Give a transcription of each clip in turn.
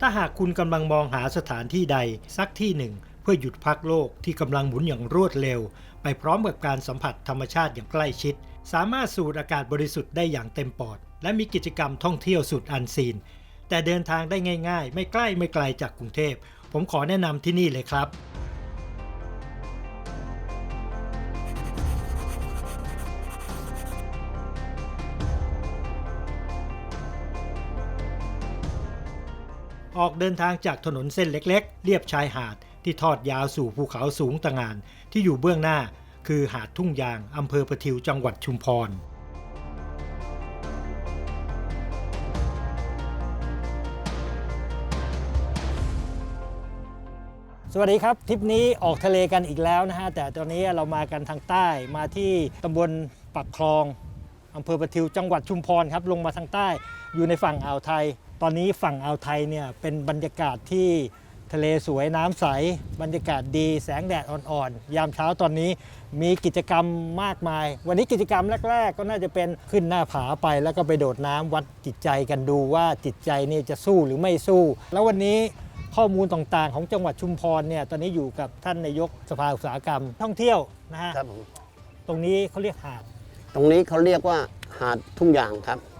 ถ้าหากคุณกำลังมองหาสถานที่ใดสักที่หนึ่ง เพื่อหยุดพักโลกที่กำลังหมุนอย่างรวดเร็ว ไปพร้อมกับการสัมผัสธรรมชาติอย่างใกล้ชิด สามารถสูดอากาศบริสุทธิ์ได้อย่างเต็มปอด และมีกิจกรรมท่องเที่ยวสุดอันซีน แต่เดินทางได้ง่าย ๆ ไม่ใกล้ไม่ไกลจากกรุงเทพ ผมขอแนะนำที่นี่เลยครับ ออกเดินทางจากถนนเส้นเล็กๆเรียบชายหาดที่ทอดยาวสู่ภูเขาสูงตะงานที่อยู่เบื้องหน้า คือหาดทุ่งยางอำเภอประทิวจังหวัดชุมพรสวัสดีครับทริปนี้ออกทะเลกันอีกแล้วนะฮะแต่ตอนนี้เรามากันทางใต้มาที่ตำบลปักคลองอำเภอประทิวจังหวัดชุมพรครับลงมาทางใต้อยู่ในฝั่งอ่าวไทย ตอนนี้ฝั่งอ่าวไทยเนี่ยเป็นบรรยากาศที่ทะเลสวยน้ำใส บรรยากาศดีแสงแดดอ่อนๆ ยามเช้าตอนนี้มีกิจกรรมมากมาย วันนี้กิจกรรมแรก ๆ ก็น่าจะเป็นขึ้นหน้าผาไปแล้วก็ไปโดดน้ำวัดจิตใจกันดูว่าจิตใจนี่จะสู้หรือไม่สู้ แล้ววันนี้ข้อมูลต่างๆ ของจังหวัดชุมพรเนี่ยตอนนี้อยู่กับท่านนายกสภาอุตสาหกรรม ท่องเที่ยวนะฮะครับผมตรงนี้เขาเรียกหาด ตรงนี้เขาเรียกว่าหาดทุ่งยางครับอืม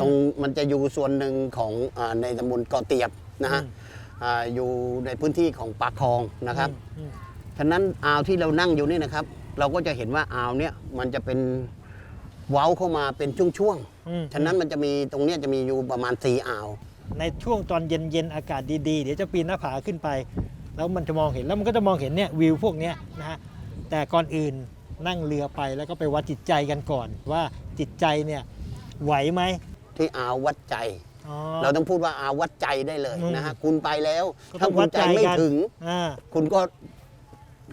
ตรงมันจะอยู่ส่วนหนึ่งของอาในตำบลเกาะเตียบนะฮะอืมอ่าอยู่ในพื้นที่ของปากคลองนะครับอืมฉะนั้นอ่าวที่เรานั่งอยู่นี่นะครับ เราก็จะเห็นว่าอ่าวเนี่ยมันจะเป็นเว้าเข้ามาเป็นช่วงอืมๆฉะนั้นมันจะมีตรงเนี้ยจะมีอยู่ประมาณสี่อ่าว ในช่วงตอนเย็นๆ อากาศดีๆ เดี๋ยวจะปีนหน้าผาขึ้นไป แล้วมันจะมองเห็นแล้วมันก็จะมองเห็นเนี่ยวิวพวกเนี้ยนะฮะแต่ก่อนอื่นนั่งเรือไปแล้วก็ไปวัดจิตใจกันก่อน ว่าจิตใจเนี่ย ไหวไหมที่อ่าววัดใจ อ๋อ เราต้องพูดว่าอ่าววัดใจได้เลยอืมนะฮะคุณไปแล้ว ก็ต้ถ้าองคุวัณดใจใจไม่กันถึง อ่าคุณก็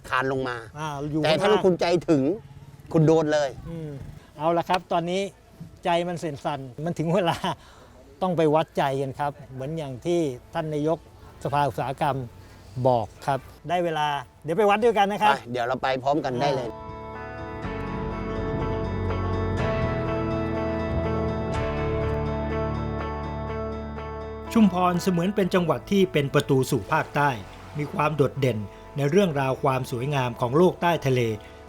คานลงมา อ่าอยู่แต่ถ้าข้งล่งคุณใจถึง คุณโดนเลย อืมเอาละครับ ตอนนี้ใจมันเส้นสั่น มันถึงเวลา ต้องไปวัดใจกันครับ เหมือนอย่างที่ท่านนายกสภาอุตสาหกรรมบอกครับ ได้เวลา เดี๋ยวไปวัดด้วยกันนะคไปรับเดี๋ยวเราไปพร้อมกันได้เลย ชุมพรเสมือนเป็นจังหวัดที่เป็นประตูสู่ภาคใต้ มีความโดดเด่นในเรื่องราวความสวยงามของโลกใต้ทะเล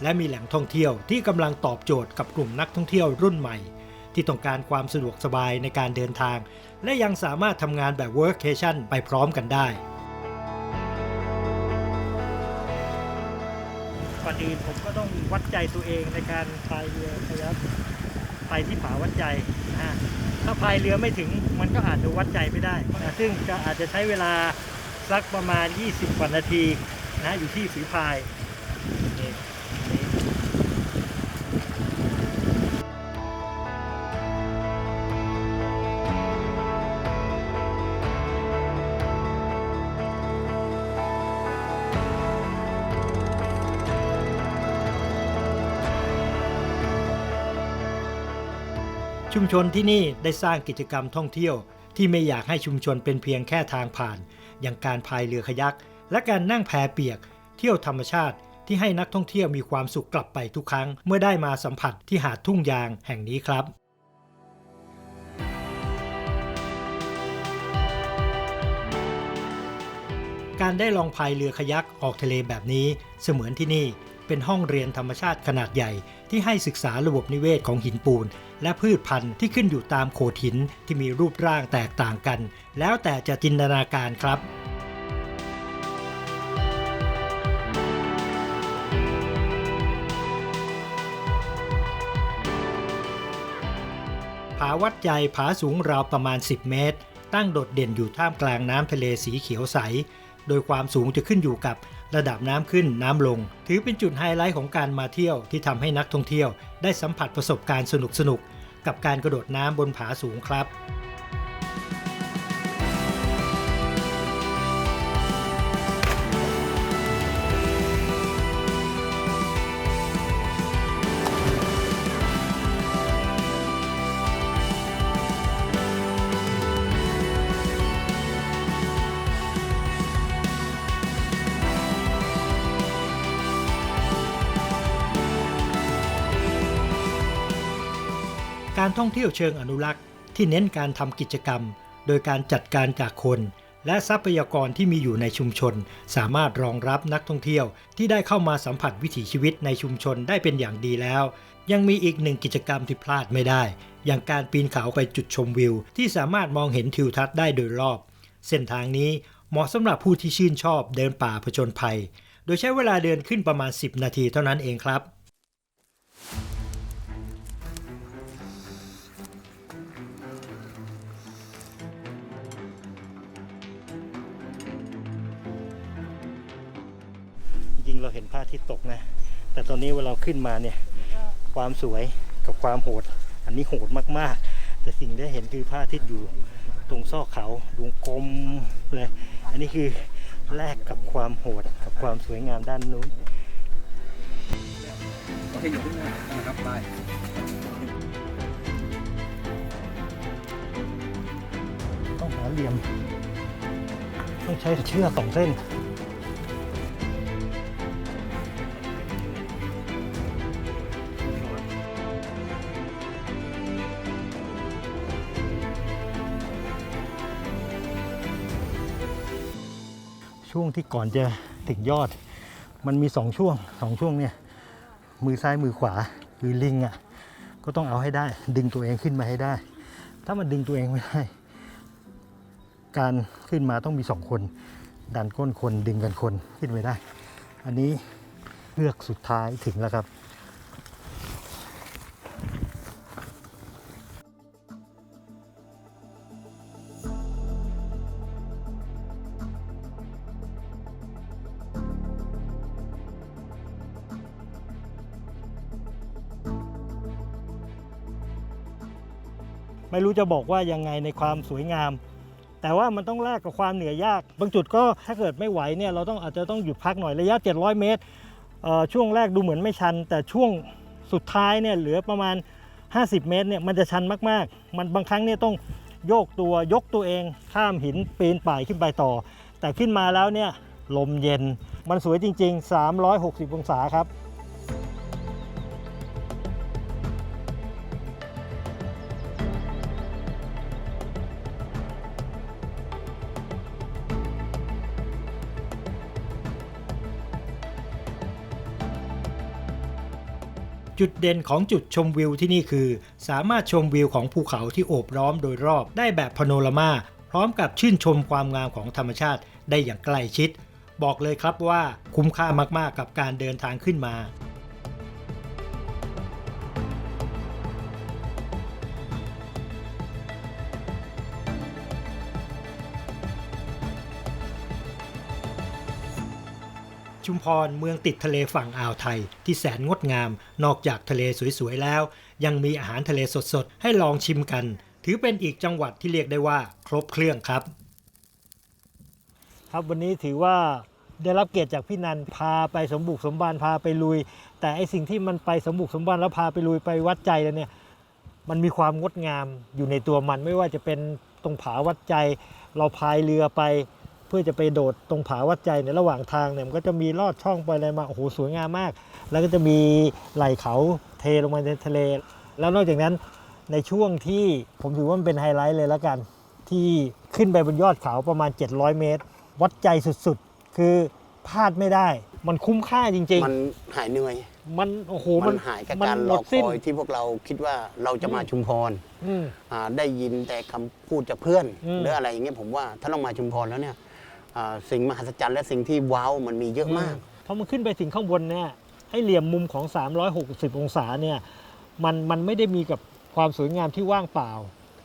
และมีแหล่งท่องเที่ยวที่กำลังตอบโจทย์กับกลุ่มนักท่องเที่ยวรุ่นใหม่ ที่ต้องการความสะดวกสบายในการเดินทาง และยังสามารถทำงานแบบ workcation ไปพร้อมกันได้ก่อนอื่นผมก็ต้องวัดใจตัวเองในการพายเรือครับไปที่ผาวัดใจนะฮะ ถ้าพายเรือไม่ถึงมันก็อาจจะวัดใจไม่ได้นะซึ่งจะอาจจะใช้เวลาสักประมาณ 20กว่านาทีนะอยู่ที่ฝีพายนี่ มชนที่นี่ได้สร้างกิจกรรมท่องเที่ยว ที่ไม่อยากให้ชุมชนเป็นเพียงแค่ทางผ่าน อย่างการพายเรือขยัก และการนั่งแพเปียก เที่ยวธรรมชาติที่ให้นักท่องเที่ยวมีความสุขกลับไปทุกครั้ง เมื่อได้มาสัมผัสที่หาดทุ่งยางแห่งนี้ครับการได้ลองพายเรือขยักออกทะเลแบบนี้เสมือนที่นี่ เป็นห้องเรียนธรรมชาติขนาดใหญ่ ที่ให้ศึกษาระบบนิเวศของหินปูน และพืชพันธุ์ที่ขึ้นอยู่ตามโขดหินที่มีรูปร่างแตกต่างกัน แล้วแต่จะจินตนาการครับผาวัดใจผาสูงราวประมาณ 10 เมตร ตั้งโดดเด่นอยู่ท่ามกลางน้ำทะเลสีเขียวใส โดยความสูงจะขึ้นอยู่กับ ระดับน้ำขึ้นน้ำลง ถือเป็นจุดไฮไลท์ของการมาเที่ยวที่ทำให้นักท่องเที่ยว ได้สัมผัสประสบการณ์สนุกๆกับการกระโดดน้ำบนผาสูงครับ การท่องเที่ยวเชิงอนุรักษ์ ที่เน้นการทำกิจกรรม โดยการจัดการจากคน และทรัพยากรที่มีอยู่ในชุมชน สามารถรองรับนักท่องเที่ยว ที่ได้เข้ามาสัมผัสวิถีชีวิตในชุมชนได้เป็นอย่างดีแล้ว ยังมีอีกหนึ่งกิจกรรมที่พลาดไม่ได้ อย่างการปีนเขาไปจุดชมวิว ที่สามารถมองเห็นทิวทัศน์ได้โดยรอบ เส้นทางนี้เหมาะสำหรับผู้ที่ชื่นชอบเดินป่าผจญภัย โดยใช้เวลาเดินขึ้นประมาณ 10 นาทีเท่านั้นเองครับ เราเห็นพระอาทิตย์ตกนะ แต่ตอนนี้เวลาเราขึ้นมาเนี่ย ความสวยกับความโหด อันนี้โหดมากๆ แต่สิ่งที่เห็นคือพระอาทิตย์อยู่ตรงซอกเขาดวงกลมเลย อันนี้คือแลกกับความโหดกับความสวยงามด้านนู้นโอเคอยู่ที่นี่นะครับได้ต้องหาเหลี่ยม ต้องใช้เชือกสองเส้น ช่วงที่ก่อนจะถึงยอด มันมีสองช่วงสองช่วงเนี่ยมือซ้ายมือขวาคือลิงอะก็ต้องเอาให้ได้ ดึงตัวเองขึ้นมาให้ได้ ถ้ามันดึงตัวเองไม่ได้ การขึ้นมาต้องมีสองคน ดันก้นคนดึงกันคนขึ้นไปได้ อันนี้เลือกสุดท้ายถึงแล้วครับ ไม่รู้จะบอกว่ายังไงในความสวยงาม แต่ว่ามันต้องแลกกับความเหนื่อยยาก บางจุดก็ถ้าเกิดไม่ไหวเนี่ยเราต้องอาจจะต้องหยุดพักหน่อยระยะ 700 เมตรเอ่อช่วงแรกดูเหมือนไม่ชัน แต่ช่วงสุดท้ายเนี่ยเหลือประมาณ 50 เมตรเนี่ยมันจะชันมากๆ มันบางครั้งเนี่ยต้องโยกตัวยกตัวเองข้ามหินปีนป่ายขึ้นไปต่อ แต่ขึ้นมาแล้วเนี่ยลมเย็นมันสวยจริง ๆ 360 องศาครับ จุดเด่นของจุดชมวิวที่นี่คือ สามารถชมวิวของภูเขาที่โอบล้อมโดยรอบได้แบบพโนรามา พร้อมกับชื่นชมความงามของธรรมชาติได้อย่างใกล้ชิด บอกเลยครับว่าคุ้มค่ามากๆกับการเดินทางขึ้นมา ชุมพรเมืองติดทะเลฝั่งอ่าวไทย ที่แสนงดงาม นอกจากทะเลสวยๆแล้ว ยังมีอาหารทะเลสดๆ ให้ลองชิมกัน ถือเป็นอีกจังหวัดที่เรียกได้ว่า ครบเครื่องครับ ครับวันนี้ถือว่าได้รับเกียรติจากพี่นันพาไปสมบุกสมบันพาไปลุย แต่ไอสิ่งที่มันไปสมบุกสมบันแล้วพาไปลุยไปวัดใจแล้วเนี่ยมันมีความงดงามอยู่ในตัวมันไม่ว่าจะเป็นตรงผาวัดใจ เราพายเรือไป พื่อจะไปโดดตรงผาวัดใจในระหว่างทางเนี่ยมันก็จะมีลอดช่องไปอะไรมาโอ้โหสวยงามมาก แล้วก็จะมีไหล่เขาเทลงมาในทะเล แล้วนอกจากนั้นในช่วงที่ผมถือว่ามันเป็นไฮไลท์เลยแล้วกัน ที่ขึ้นไปบนยอดเขาประมาณ 700 เมตร วัดใจสุดๆ คือพลาดไม่ได้ มันคุ้มค่าจริงมันหายเหนื่อยๆมันโอ้โหมันหายกับการรหมอดคสิ้นอยที่พวกเราคิดว่าเราจะมาชุมพรอืมอ่าได้ยินแต่คำพูดจากเพื่อนอืมหรืออะไรอย่างเงี้ยผมว่าถ้าเรามาชุมพรแล้วเนี่ยอ่า สิ่งมหัศจรรย์และสิ่งที่ว้าวมันมีเยอะมากเพอมันขึ้นไปถึงข้างบนเนี่ยไอ้เหลี่ยมมุมของ 360 องศาเนี่ยมันมันไม่ได้มีกับความสวยงามที่ว่างเปล่า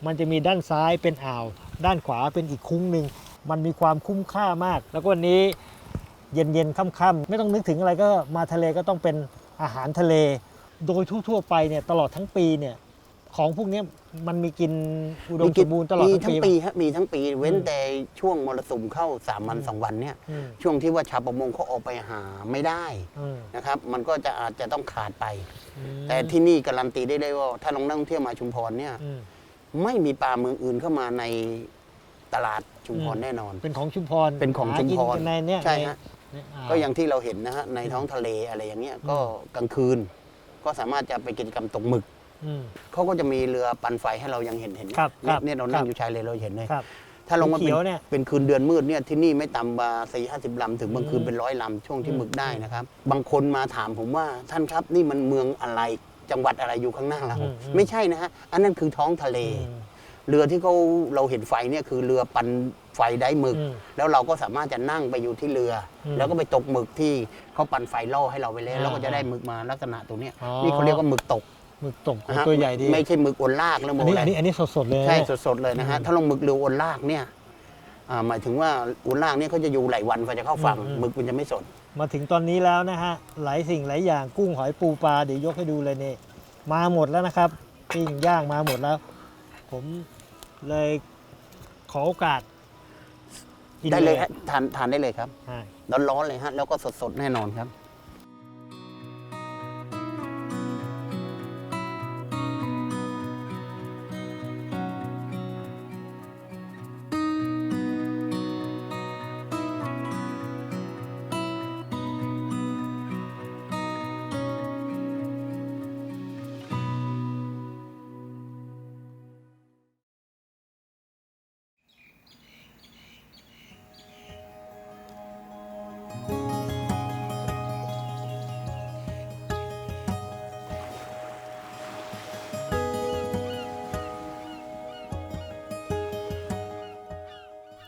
มันจะมีด้านซ้ายเป็นอ่าว ด้านขวาเป็นอีกคุ้งหนึ่งมันมีความคุ้มค่ามาก แล้วก็วันนี้เย็นเย็นๆค่ำๆไม่ต้องนึกถึงอะไรก็มาทะเลก็ต้องเป็นอาหารทะเล โดยทั่วๆไปเนี่ยตลอดทั้งปีเนี่ย ของพวกเนี้ยมันมีกินอุดมสมบูรณ์ตลอดมีทั้ทั้งงปีปีปะฮะมีทั้งปี เว้นอืมแต่ช่วงมรสุมเข้าสามวันสองวันเนี่ยอืมช่วงที่ว่าชาวประมงเขาออกไปหาไม่ได้อืมนะครับ มันก็จะอาจจะต้องขาดไปอืมแต่ที่นี่การันตีได้เลยว่าถ้าลองนักท่องเที่ยวมาชุมพรเนี่ยอืมไม่มีปลาเมืองอื่นเข้ามาในตลาดชุมพรอืมแน่นอน เป็นของชุมพรเป็นของชุมพหารกินกันในเนี่ยใช่ฮะในอ่าวก็อย่างที่เราเห็นนะฮะในท้องทะเลอะไรอย่างเงี้ยก็กลางคืน ก็สามารถจะไปกิจกรรมตกหมึก อืม เขาก็จะมีเรือปั่นไฟให้เรายังเห็นเห็นนะครับครับเนี่ยเนี่ยเรานั่คงรับอยู่ชายเลนเราเห็นเลย ครับ ถ้าลงมาเขีเป็นยวเนี่ยเป็นคืนเดือนมืดเนี่ยที่นี่ไม่ต่ำกว่าสี่ห้าสิบลำถึงบางคืนอืมเป็นร้อยลำช่วงที่อืมหมึกได้นะครับ บางคนมาถามผมว่าท่านครับนี่มันเมืองอะไรจังหวัดอะไรอยู่ข้างหน้าเรา อืมอืม ไม่ใช่นะฮะอันนั้นคือท้องทะเล อืม เรือที่เขาเราเห็นไฟเนี่ยคือเรือปันไฟได้หมึก อืมแล้วเราก็สามารถจะนั่งไปอยู่ที่เรืออมแล้วก็ไปตกหมึกที่เขาปั่นไฟล่อให้เราไปแล้วอ่าเราก็จะได้หมึกมาลักษณะตัวเนี้ยอ๋อ นี่เขาเรียกว่าหมึกตก หมึกตกนะฮะตัวใหญ่ดีไม่ใช่หมึกอวนลากแล้วโมอันนี้อะไร อันนี้อันนี้สดๆเลยนะใช่เนี่ย สดๆเลยนะฮะอืมถ้าลงหมึกเรืออวนลากเนี่ยอ่าหมายถึงว่าอวนลากเนี่ยเขาจะอยู่หลายวันกว่าจะเข้าฝั่งอืมอืม หมึกมันจะไม่สด มาถึงตอนนี้แล้วนะฮะ หลายสิ่งหลายอย่างกุ้งหอยปูปลาเดี๋ยวยกให้ดูเลยนี่มาหมดแล้วนะครับปิ้งย่างมาหมดแล้ว ผมเลยขอโอกาสกินได้เลยฮะทานทานได้เลยครับ ใช่ร้อนๆเลยฮะ แล้วก็สดๆแน่นอนครับ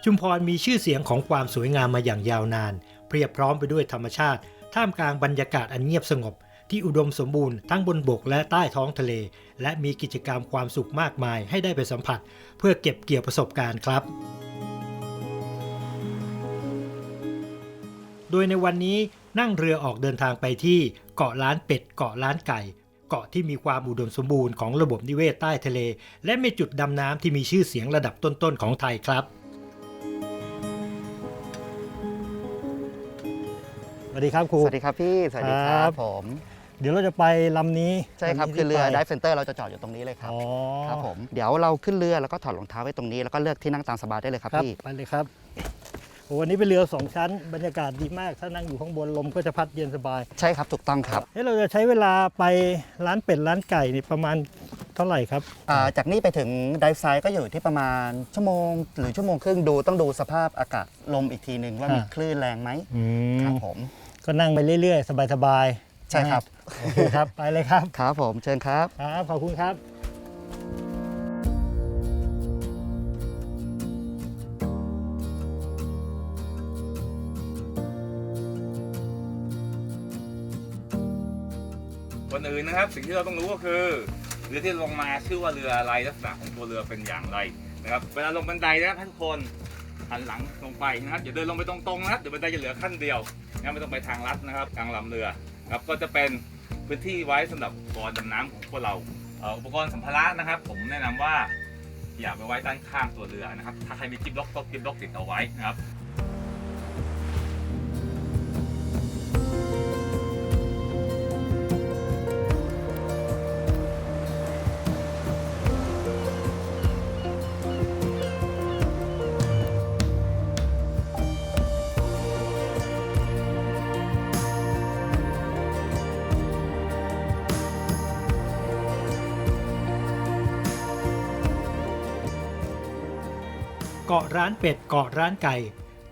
ชุมพรมีชื่อเสียงของความสวยงามมาอย่างยาวนาน เพียบพร้อมไปด้วยธรรมชาติ ท่ามกลางบรรยากาศอันเงียบสงบ ที่อุดมสมบูรณ์ทั้งบนบกและใต้ท้องทะเล และมีกิจกรรมความสุขมากมายให้ได้ไปสัมผัส เพื่อเก็บเกี่ยวประสบการณ์ครับ โดยในวันนี้นั่งเรือออกเดินทางไปที่เกาะล้านเป็ด เกาะล้านไก่เกาะที่มีความอุดมสมบูรณ์ของระบบนิเวศใต้ทะเล และมีจุดดำน้ำที่มีชื่อเสียงระดับต้นๆของไทยครับ วัสดีครับครู สวัสดีครับพี่ สวัสดีคครัรับ บผม เดี๋ยวเราจะไปลำนี้ใช่ครับ ลำนี้คือเรือที่ไปดิฟเซนเตอร์เราจะจอดอยู่ตรงนี้เลยครับ อ๋อครับผม เดี๋ยวเราขึ้นเรือแล้วก็ถอดรองเท้าไว้ตรงนี้แล้วก็เลือกที่นั่งตามสบายได้เลยครับครับพี่ ไปเลยครับโอ้วันนี้เป็นเรือสองชั้น บรรยากาศดีมาก ถ้านั่งอยู่ข้างบนลมก็จะพัดเย็นสบายใช่ครับ ถูกต้องครับเฮ้เราจะใช้เวลาไปร้านเป็ดร้านไก่นี่ประมาณเท่าไหร่ครับ อ่าจากนี้ไปถึงดิฟไซด์ก็อยู่ที่ประมาณชั่วโมง หรือชั่วโมงครึ่งดูต้องดูสภาพอากาศลมอีกทีหนึ่งว่ามีอ่า คลื่นแรงไหมอืครับผม ก็นั่งไปเรื่อยๆ สบายๆใช่ครับ โอเคครับ ไปเลยครับ ครับผมเชิญครับ ครับ ขอบคุณครับ ก่อนอื่นนะครับสิ่งที่เราต้องรู้ก็คือเรือที่ลงมาชื่อว่าเรืออะไรลักษณะของตัวเรือเป็นอย่างไรนะครับเวลาลงบันไดนะครับทุกคน หันหลังลงไปนะครับอย่าเดินลงไปตรงๆนะครับเดี๋ยวบันไดจะเหลือขั้นเดียวนะไม่ต้องไปทางลัดนะครับทางลำเรือครับก็จะเป็นพื้นที่ไว้สำหรับอุปกรณ์ดำน้ำของพวกเราอุปกรณ์สัมภาระนะครับ ผมแนะนำว่าอย่าไปไว้ด้านข้างตัวเรือนะครับ ถ้าใครมีจิ๊บล็อกก็จิ๊บล็อกติดเอาไว้นะครับาะร้านเป็ดเกาะร้านไก่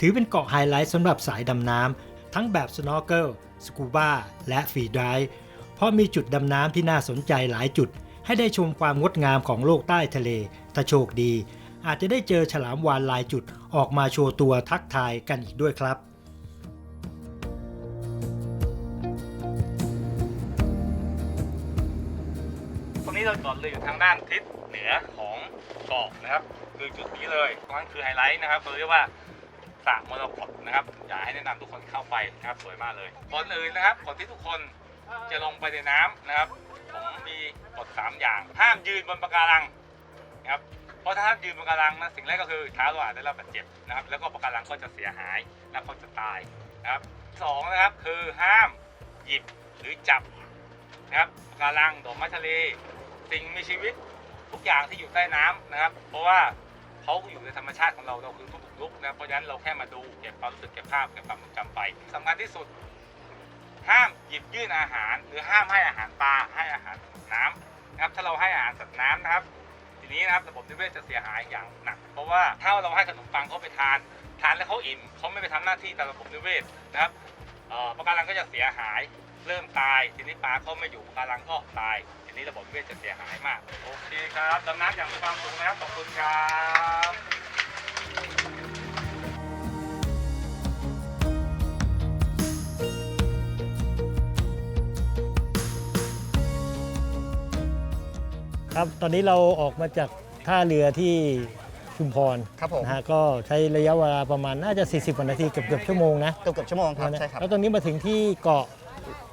ถือเป็นเกาะไฮไลท์สำหรับสายดำน้ำทั้งแบบสโนว์เกิลสกูบ้าและฟรีดฟ์เพราะมีจุดดำน้ำที่น่าสนใจหลายจุด ให้ได้ชมความงดงามของโลกใต้ทะเลถ้าโชคดี อาจจะได้เจอฉลามวาฬลายจุดออกมาโชว์ตัวทักทายกันอีกด้วยครับตรงนี้เราจอดเรืออยู่ทางด้านทิศเหนือของเกาะนะครับ คือจุดนี้เลยตรงนั้นคือไฮไลท์นะครับเราเรียกว่าสระมรกตนะครับอยากให้แนะนำทุกคนเข้าไปนะครับสวยมากเลยก่อนอื่นนะครับก่อนที่ทุกคนจะลงไปในน้ำนะครับ ผมมีกฎ3อย่าง ห้ามยืนบนปะการังนะครับเพราะถ้าท่านยืนบนปะการังนะสิ่งแรกก็คือเท้าเราอาจจะได้รับบาดเจ็บนะครับ แล้วก็ปะการังก็จะเสียหายและก็จะตายนะครับสองนะครับคือห้ามหยิบหรือจับนะครับปะการังดอกไม้ทะเล สิ่งมีชีวิตทุกอย่างที่อยู่ใต้น้ำนะครับ เพราะว่า เขาอยู่ในธรรมชาติของเราเราคือผู้บุกรุกนะเพราะฉะนั้นเราแค่มาดูเก็บความรู้สึกเก็บภาพเก็บความทรงจำไปสำคัญที่สุด ห้ามหยิบยื่นอาหาร หรือห้ามให้อาหารปลาให้อาหารน้ำนะครับถ้าเราให้อาหารสัตว์น้ำนะครับ ทีนี้นะครับระบบนิเวศจะเสียหายอย่างหนัก เพราะว่าถ้าเราให้ขนมปังเขาไปทาน ทานแล้วเขาอิ่มเขาไม่ไปทำหน้าที่ตามระบบนิเวศนะครับเอ่อปะการังก็จะเสียหาย เริ่มตาย ทีนี้ปลาเขาไม่อยู่ปะการังก็ตาย ทีนี้ระบบนิเวศจะเสียหายมาก โอเคครับดำน้ำอย่างมีความสุขนะครับขอบคุณครับครับตอนนี้เราออกมาจากท่าเรือที่ชุมพรครับผม นะฮะก็ใช้ระยะเวลาประมาณน่าจะ 40กว่านาทีเกือบเกือบชั่วโมงนะเกือบเกือบชั่วโมงครับ ใช่ครับ แล้วตรงนี้มาถึงที่เกาะ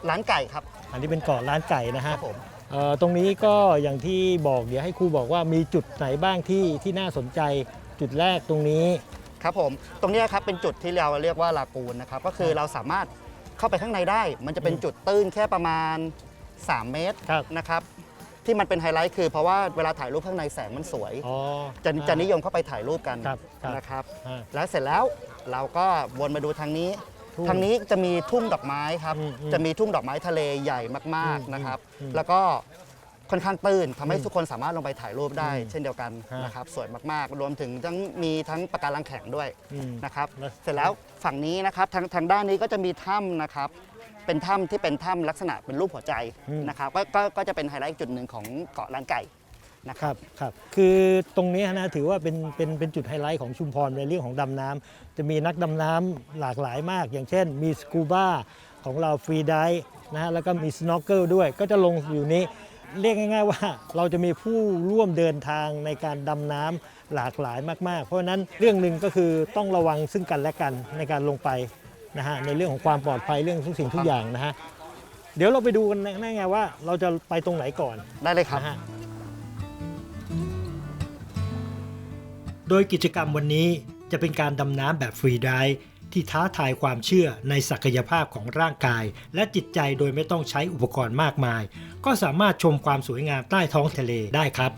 ร้านไก่ครับ อันนี้เป็นเกาะร้านไก่นะคฮะรับผมเอ่อตรงนี้ก็อย่างที่บอกเดี๋ยวให้ครูบอกว่ามีจุดไหนบ้างที่ที่น่าสนใจจุดแรกตรงนี้ ครับผมตรงเนี้ยครับเป็นจุดที่เราเรียกว่าลากูนนะครับก็คือเราสามารถเข้าไปข้างในได้ มันจะเป็นอืมจุดตื้นแค่ประมาณ 3 เมตรครับ นะครับที่มันเป็นไฮไลท์คือเพราะว่าเวลาถ่ายรูปข้างในแสงมันสวย อ๋อจะจะนิยมเข้าไปถ่ายรูปกันครับครับนะครับ อ่า แล้วเสร็จแล้วเราก็วนมาดูทางนี้ ทุ่งทางนี้จะมีทุ่งดอกไม้ครับ อืมอืมจะมีทุ่งดอกไม้ทะเลใหญ่มากอืมๆนะครับ อืมแล้วก็ค่อนข้างตื้นทำให้อืมทุกคนสามารถลงไปถ่ายรูปได้อืมเช่นเดียวกันฮะ นะครับสวยมากๆ รวมถึงทั้งมีทั้งปะการังแข็งด้วย อืม นะครับแล้วเสร็จแล้วฝั่งนี้นะครับทางทางด้านนี้ก็จะมีถ้ำนะครับ เป็นถ้ำที่เป็นถ้ำลักษณะเป็นรูปหัวใจอืมนะครับก็ก็ก็จะเป็นไฮไลท์อีกจุดหนึ่งของเกาะล้านไก่ นะคครับรับครับคือตรงนี้นะถือว่าเป็นเป็นเป็นจุดไฮไลท์ของชุมพรในเรื่องของดำน้ำจะมีนักดำน้ำหลากหลายมาก อย่างเช่น มีสกูบ้าของเราฟรีไดนะฮะแล้วก็มีสโนว์เกิลด้วย ก็จะลงอยู่นี้ เรียกง่ายๆว่าเราจะมีผู้ร่วมเดินทางในการดำน้ำหลากหลายมากๆ เพราะฉะนั้นเรื่องหนึ่งก็คือต้องระวังซึ่งกันและกันในการลงไปนะฮะในเรื่องของความปลอดภัยเรื่องทุกสิ่งทุกอย่างนะฮะเดี๋ยวเราไปดูกันแน่ไงว่าเราจะไปตรงไหนก่อนได้เลยครับ นะฮะ โดยกิจกรรมวันนี้จะเป็นการดำน้ำแบบฟรีไดฟ์ที่ท้าทายความเชื่อในศักยภาพของร่างกาย และจิตใจโดยไม่ต้องใช้อุปกรณ์มากมาย ก็สามารถชมความสวยงามใต้ท้องทะเลได้ครับ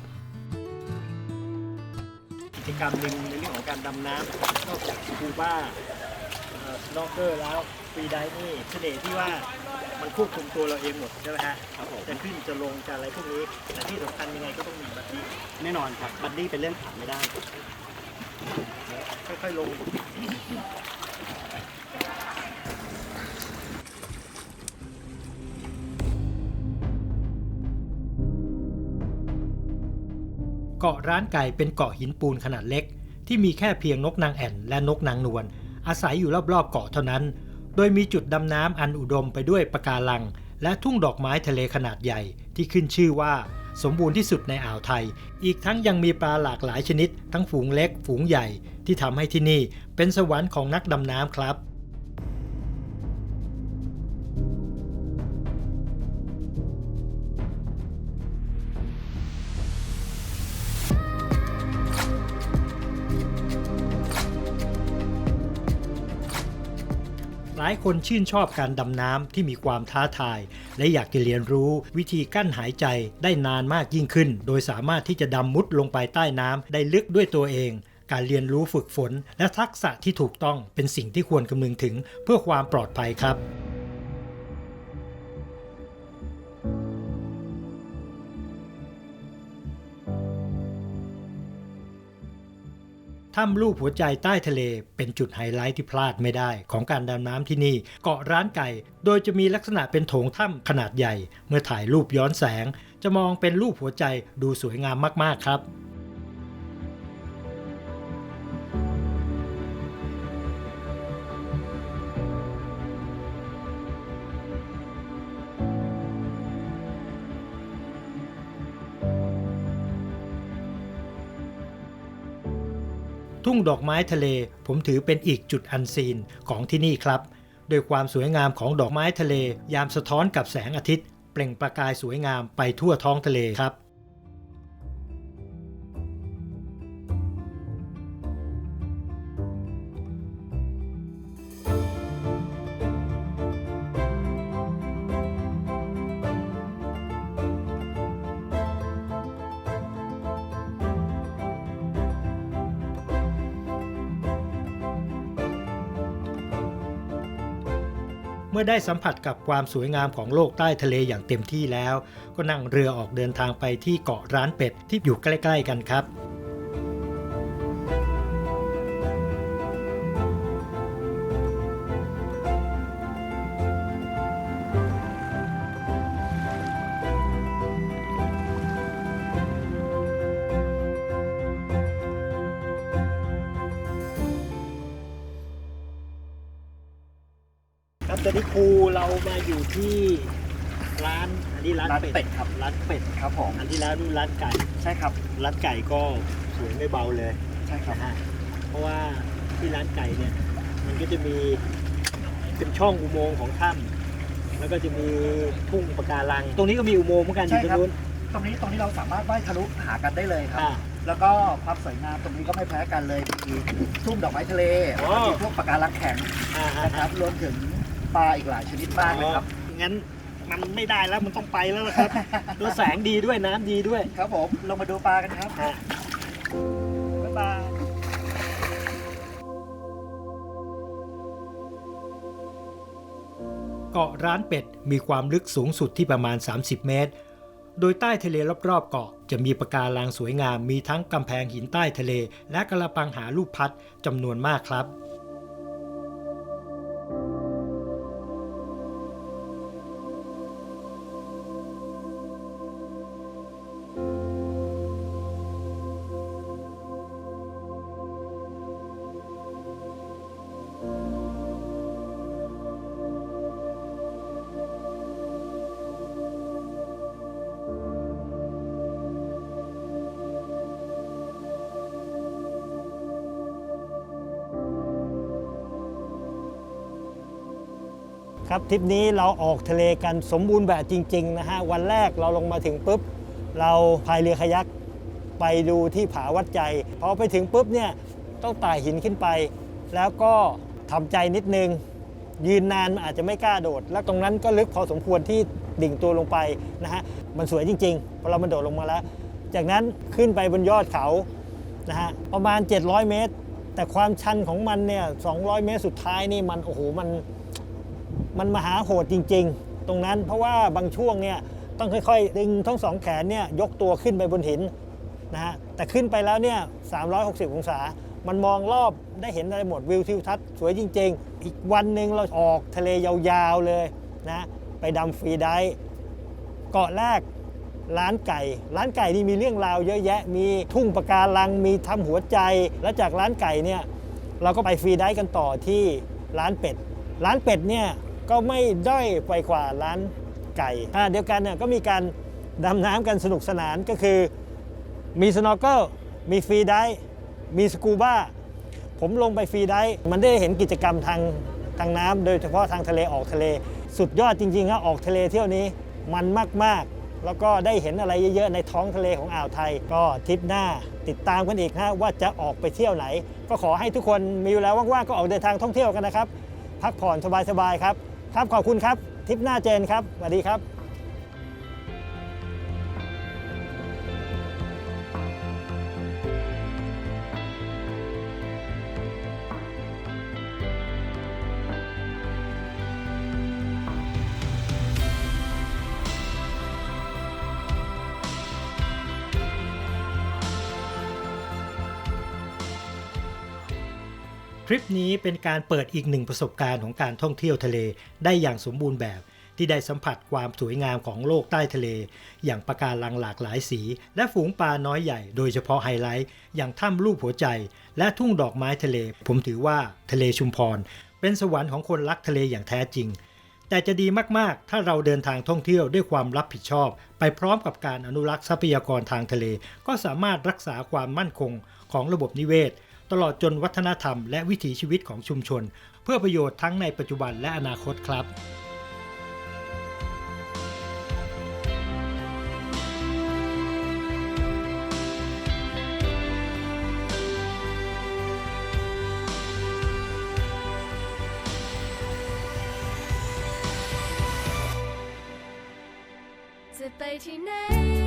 กิจกรรมหนึ่งในเรื่องของการดำน้ำนอกจากสกูบ้าสโนว์เกอร์แล้วฟรีไดฟ์นี่เสน่ห์ที่ว่า มันควบคุมตัวเราเองหมดใช่ไหมฮะครับผมจะขึ้นจะลงจะอะไรพวกนี้แต่ที่สำคัญยังไงก็ต้องมีบัดดี้แน่นอนครับบัดดี้เป็นเรื่องขาดไม่ได้ ค่อยๆลง เกาะร้านไก่เป็นเกาะหินปูนขนาดเล็ก ที่มีแค่เพียงนกนางแอ่นและนกนางนวลอาศัยอยู่รอบๆเกาะเท่านั้น โดยมีจุดดำน้ำอันอุดมไปด้วยปะการัง และทุ่งดอกไม้ทะเลขนาดใหญ่ที่ขึ้นชื่อว่า สมบูรณ์ที่สุดในอ่าวไทย อีกทั้งยังมีปลาหลากหลายชนิด ทั้งฝูงเล็ก ฝูงใหญ่ที่ทำให้ที่นี่เป็นสวรรค์ของนักดำน้ำครับายคนชื่นชอบการดำน้ำที่มีความท้าทาย และอยากจะเรียนรู้วิธีกั้นหายใจได้นานมากยิ่งขึ้น โดยสามารถที่จะดำมุดลงไปใต้น้ำได้ลึกด้วยตัวเอง การเรียนรู้ฝึกฝน และทักษะที่ถูกต้องเป็นสิ่งที่ควรคำนึงถึงเพื่อความปลอดภัยครับ ถ้ำรูปหัวใจใต้ทะเลเป็นจุดไฮไลท์ที่พลาดไม่ได้ของการดำน้ำที่นี่ เกาะร้านไก่ โดยจะมีลักษณะเป็นโถงถ้ำขนาดใหญ่ เมื่อถ่ายรูปย้อนแสง จะมองเป็นรูปหัวใจดูสวยงามมากๆครับ ทุ่งดอกไม้ทะเล ผมถือเป็นอีกจุดอันซีนของที่นี่ครับโดยความสวยงามของดอกไม้ทะเลยามสะท้อนกับแสงอาทิตย์ เปล่งประกายสวยงามไปทั่วท้องทะเลครับ มื่อได้สัมผัสกับความสวยงามของโลกใต้ทะเลอย่างเต็มที่แล้ว ก็นั่งเรือออกเดินทางไปที่เกาะร้านเป็ดที่อยู่ใกล้ ๆ กันครับครับ ที่ร้านอันนี้ร้านร้านเป็ดเป็ดครับร้านเป็ด ครับผมอันที่แล้วนู่นร้านไก่ใช่ครับร้านไก่ก็สวยไม่เบาเลยใช่ครับนะฮะเพราะว่าที่ร้านไก่เนี่ยมันก็จะมีเป็นช่องอุโมงค์ของถ้ำแล้วก็จะมีทุ่งปะการัง ตรงนี้ก็มีอุโมงค์เหมือนกันอยู่ตรงนู้นตรงนี้ตรงนี้เราสามารถว่ายทะลุหากันได้เลยครับ อ่า แล้วก็ความสวยงามตรงนี้ก็ไม่แพ้กันเลยมีทุ่งดอกไม้ทะเลอ๋อมีพวกปะการังแข็งอ่านะครับรวมถึงปลาอีกหลายชนิดมากเลยครับอ๋อ งั้นมันไม่ได้แล้วมันต้องไปแล้วล่ะครับแล้วแสงดีด้วยน้ำดีด้วย ครับผมลงมาดูปลากันครับอะบ๊ายบายเกาะร้านเป็ดมีความลึกสูงสุดที่ประมาณ 30 เมตร โดยใต้ทะเลรอบๆเกาะจะมีปะการังสวยงามมีทั้งกำแพงหินใต้ทะเล และกระปังหาลูกพัดจำนวนมากครับ ครับทริปนี้เราออกทะเลกันสมบูรณ์แบบจริง ๆ นะฮะ วันแรกเราลงมาถึงปุ๊บ เราพายเรือคายักไปดูที่ผาวัดใจพอไปถึงปุ๊บเนี่ยต้องไต่หินขึ้นไป แล้วก็ทำใจนิดนึง ยืนนานมันอาจจะไม่กล้าโดด แล้วตรงนั้นก็ลึกพอสมควรที่ดิ่งตัวลงไปนะฮะมันสวยจริงๆพอเรามันโดดลงมาแล้ว จากนั้นขึ้นไปบนยอดเขานะฮะประมาณ 700 เมตร แต่ความชันของมันเนี่ย200 เมตรสุดท้ายนี่มันโอ้โหมัน มันมหาโหดจริง ๆ ตรงนั้นเพราะว่าบางช่วงเนี่ยต้องค่อยๆ ดึงทั้งสองแขนเนี่ยยกตัวขึ้นไปบนหินนะฮะแต่ขึ้นไปแล้วเนี่ย 360 องศา มันมองรอบได้เห็นอะไรหมดวิวทิวทัศน์สวยจริง ๆ อีกวันหนึ่งเราออกทะเลยาวๆเลยนะไปดำฟรีได์เกาะแรกร้านไก่ ร้านไก่นี่มีเรื่องราวเยอะแยะ มีทุ่งปะการัง มีทำหัวใจ แล้วจากร้านไก่เนี่ยเราก็ไปฟรีไดฟ์กันต่อที่ร้านเป็ด ร้านเป็ดเนี่ย ก็ไม่ด้อยไปกว่าร้านไก่อ่าเดียวกันเนี่ยก็มีการดำน้ำกันสนุกสนานก็คือมีสโนว์เกิลมีฟรีได์มีสกูบ้าผมลงไปฟรีได์มันได้เห็นกิจกรรมทางทางน้ำโดยเฉพาะทางทะเลออกทะเล สุดยอดจริงๆครับออกทะเลเที่ยวนี้มันมากๆ แล้วก็ได้เห็นอะไรเยอะๆ ในท้องทะเลของอ่าวไทย ก็ทริปหน้าติดตามกันอีกฮะว่าจะออกไปเที่ยวไหน ก็ขอให้ทุกคนมีเวลาว่างๆก็ออกเดินทางท่องเที่ยวกันนะครับ พักผ่อนสบายๆครับ ครับขอบคุณครับทริปหน้าเจนครับสวัสดีครับ ทริปนี้เป็นการเปิดอีกหนึ่งประสบการณ์ของการท่องเที่ยวทะเลได้อย่างสมบูรณ์แบบ ที่ได้สัมผัสความสวยงามของโลกใต้ทะเล อย่างปะการังหลากหลายสี และฝูงปลาน้อยใหญ่โดยเฉพาะไฮไลท์ อย่างถ้ำรูปหัวใจ และทุ่งดอกไม้ทะเล ผมถือว่าทะเลชุมพร เป็นสวรรค์ของคนรักทะเลอย่างแท้จริง แต่จะดีมากๆ ถ้าเราเดินทางท่องเที่ยวด้วยความรับผิดชอบ ไปพร้อมกับการอนุรักษ์ทรัพยากรทางทะเล ก็สามารถรักษาความมั่นคงของระบบนิเวศ ตลอดจนวัฒนธรรมและวิถีชีวิตของชุมชน เพื่อประโยชน์ทั้งในปัจจุบันและอนาคตครับจะไปที่ไหน